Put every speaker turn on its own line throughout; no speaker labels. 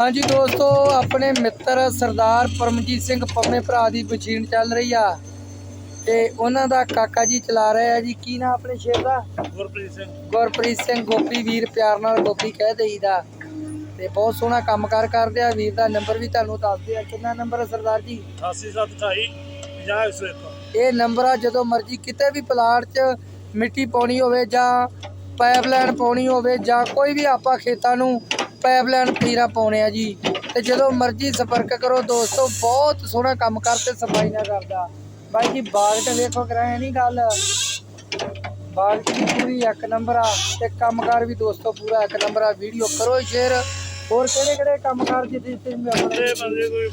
ਹਾਂਜੀ ਦੋਸਤੋ ਆਪਣੇ ਮਿੱਤਰ ਸਰਦਾਰ ਪਰਮਜੀਤ ਸਿੰਘ ਪੰਮੇ ਭਰਾ ਦੀ ਮਸ਼ੀਨ ਚੱਲ ਰਹੀ ਆ ਤੇ ਉਹਨਾਂ ਦਾ ਕਾਕਾ ਜੀ ਚਲਾ ਰਿਹਾ ਹੈ ਜੀ। ਕੀ ਨਾਮ ਆਪਣੇ ਸ਼ੇਰ ਦਾ?
ਗੁਰਪ੍ਰੀਤ ਸਿੰਘ।
ਗੁਰਪ੍ਰੀਤ ਸਿੰਘ ਗੋਪੀ ਵੀਰ ਪਿਆਰ ਨਾਲ ਗੋਪੀ ਕਹਿ ਦੇਈਦਾ। ਤੇ ਬਹੁਤ ਸੋਹਣਾ ਕੰਮਕਾਰ ਕਰਦੇ ਆ। ਵੀਰ ਦਾ ਨੰਬਰ ਵੀ ਤੁਹਾਨੂੰ ਦੱਸਦੇ ਆ ਕਿੰਨਾ ਨੰਬਰ ਹੈ ਸਰਦਾਰ ਜੀ?
8728 50 101
ਇਹ ਨੰਬਰ ਆ ਜਦੋਂ ਮਰਜ਼ੀ ਕਿਤੇ ਵੀ ਪਲਾਟ 'ਚ ਮਿੱਟੀ ਪਾਉਣੀ ਹੋਵੇ ਜਾਂ ਪਾਈਪਲਾਈਨ ਪਾਉਣੀ ਹੋਵੇ ਜਾਂ ਕੋਈ ਵੀ ਆਪਾਂ ਖੇਤਾਂ ਨੂੰ ਪਾਈਪਲਾਈਨ ਤੀਰਾ ਪਾਉਣੇ ਆ ਜੀ। ਤੇ ਜਦੋਂ ਮਰਜ਼ੀ ਸੰਪਰਕ ਕਰੋ ਦੋਸਤੋ ਬਹੁਤ ਸੋਹਣਾ ਕੰਮ ਕਰਤੇ ਸਫ਼ਾਈ ਨਾਲ ਕਰਦਾ। ਬਾਈ ਜੀ ਬਾਗ ਤੇ ਵੇਖੋ ਕਰਾਇਆ ਨਹੀਂ ਗੱਲ। ਬਾਗ ਦੀ ਪੂਰੀ ਇੱਕ ਨੰਬਰ ਆ ਤੇ ਕੰਮਕਾਰ ਵੀ ਦੋਸਤੋ ਪੂਰਾ ਇੱਕ ਨੰਬਰ ਆ। ਵੀਡੀਓ ਕਰੋ ਸ਼ੇਅਰ ਹੋਰ ਕਿਹੜੇ ਕਿਹੜੇ ਕੰਮਕਾਰ ਜਿੱਥੇ ਜਿੱਥੇ ਵੀ
ਤੇ
ਆਪਣੇ
ਬੰਦੇ ਕੋਈ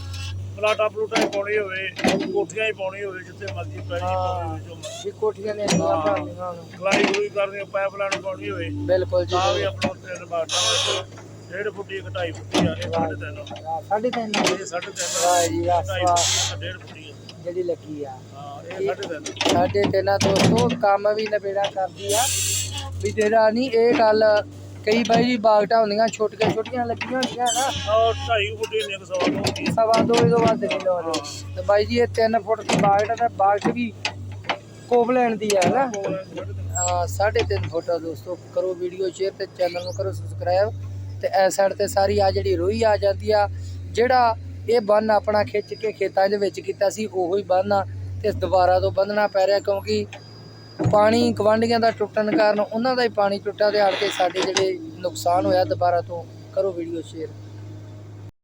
ਪਲਾਟਾ ਪਲੂਟਾ ਹੀ ਪਾਉਣੀ ਹੋਵੇ ਕੋਠੀਆਂ ਹੀ ਪਾਉਣੀ ਹੋਵੇ ਜਿੱਥੇ ਮਰਜ਼ੀ ਪੈ ਜੀ ਪਾਉਣੀ ਹੋਵੇ ਜੋ ਮਰਜ਼ੀ।
ਕੋਠੀਆਂ ਨੇ ਇੰਨੀਆਂ ਭਾਲੀਆਂ ਹੁਣ
ਖਲਾਈ ਖਲੂਈ ਕਰਨੀ ਪਾਈਪਲਾਈਨ ਪਾਉਣੀ ਹੋਵੇ
ਬਿਲਕੁਲ ਜੀ
ਤਾਂ ਵੀ ਆਪਣਾ ਤਿੰਨ ਬਾਟਾ ਡੇਢ ਫੁੱਟੀ ਇੱਕ ਢਾਈ ਫੁੱਟੀ ਆ ਇਹ ਸਾਢੇ ਤਿੰਨ।
ਆਹ, ਸਾਢੇ ਤਿੰਨ
ਇਹ ਸਾਢੇ ਤਿੰਨ
ਵਾਹ ਜੀ ਵਾਹ
ਢਾਈ
ਵਾਹ,
ਫੁੱਟੀ ਇੱਕ ਡੇਢ ਫੁੱਟੀ ਆ।
ਜਿਹੜੀ ਲੱਗੀ ਆ।
ਹਾਂ ਇਹ ਸਾਢੇ ਤਿੰਨ
ਸਾਡੇ ਤਿੰਨਾਂ ਦੋਸਤੋ ਕੰਮ ਵੀ ਨਵੇੜਾ ਕਰਦੀ ਆ। ਵੀ ਜਿਹੜਾ ਨਹੀਂ ਇਹ ਗੱਲ ਕਈ ਬਾਈ ਜੀ ਬਾਗਟਾ ਹੁੰਦੀਆਂ ਛੋਟੀਆਂ ਛੋਟੀਆਂ ਲੱਗੀਆਂ ਹੁੰਦੀਆਂ ਨਾ।
ਔਰ ਢਾਈ ਫੁੱਟੀ ਨੇ ਇੱਕ ਸਵਾ ਦੋ ਹੁੰਦੀ ਆ।
ਸਵਾ ਦੋ ਤੋਂ ਵੱਧ ਨਹੀਂ ਲਾਉਂਦੇ ਤੇ ਬਾਈ ਜੀ ਇਹ 3 ਫੁੱਟ ਦੀ ਬਾਗਟ ਆ ਤੇ ਬਾਗਟ ਵੀ ਕੋਪ ਲੈਣ ਦੀ ਆ ਨਾ।
ਸਾਢੇ ਤਿੰਨ।
ਆ, ਸਾਢੇ ਤਿੰਨ ਫੁੱਟ ਆ ਦੋਸਤੋ। ਕਰੋ ਵੀਡੀਓ ਸ਼ੇਅਰ ਤੇ ਚੈਨਲ ਨੂੰ ਕਰੋ ਸਬਸਕ੍ਰਾਈਬ ਤੇ ਇਸ ਸਾਈਡ ਤੇ ਸਾਰੀ ਆ ਜਿਹੜੀ ਰੋਈ ਆ ਜਾਂਦੀ ਆ, ਜਿਹੜਾ ਇਹ ਬੰਨ ਆਪਣਾ ਖਿੱਚ ਕੇ ਖੇਤਾਂ ਦੇ ਵਿੱਚ ਕੀਤਾ ਸੀ, ਉਹੋ ਹੀ ਬੰਨ ਆ ਤੇ ਦੁਬਾਰਾ ਤੋਂ ਬੰਨਣਾ ਪੈ ਰਿਹਾ ਕਿਉਂਕਿ ਪਾਣੀ ਗਵਾਂਢੀਆਂ ਦਾ ਟੁੱਟਣ ਕਾਰਨ ਉਹਨਾਂ ਦਾ ਹੀ ਪਾਣੀ ਟੁੱਟਾ ਤੇ ਆੜ ਕੇ ਸਾਡੇ ਜਿਹੜੇ ਨੁਕਸਾਨ ਹੋਇਆ, ਦੁਬਾਰਾ ਤੋਂ ਕਰੋ ਵੀਡੀਓ ਸ਼ੇਅਰ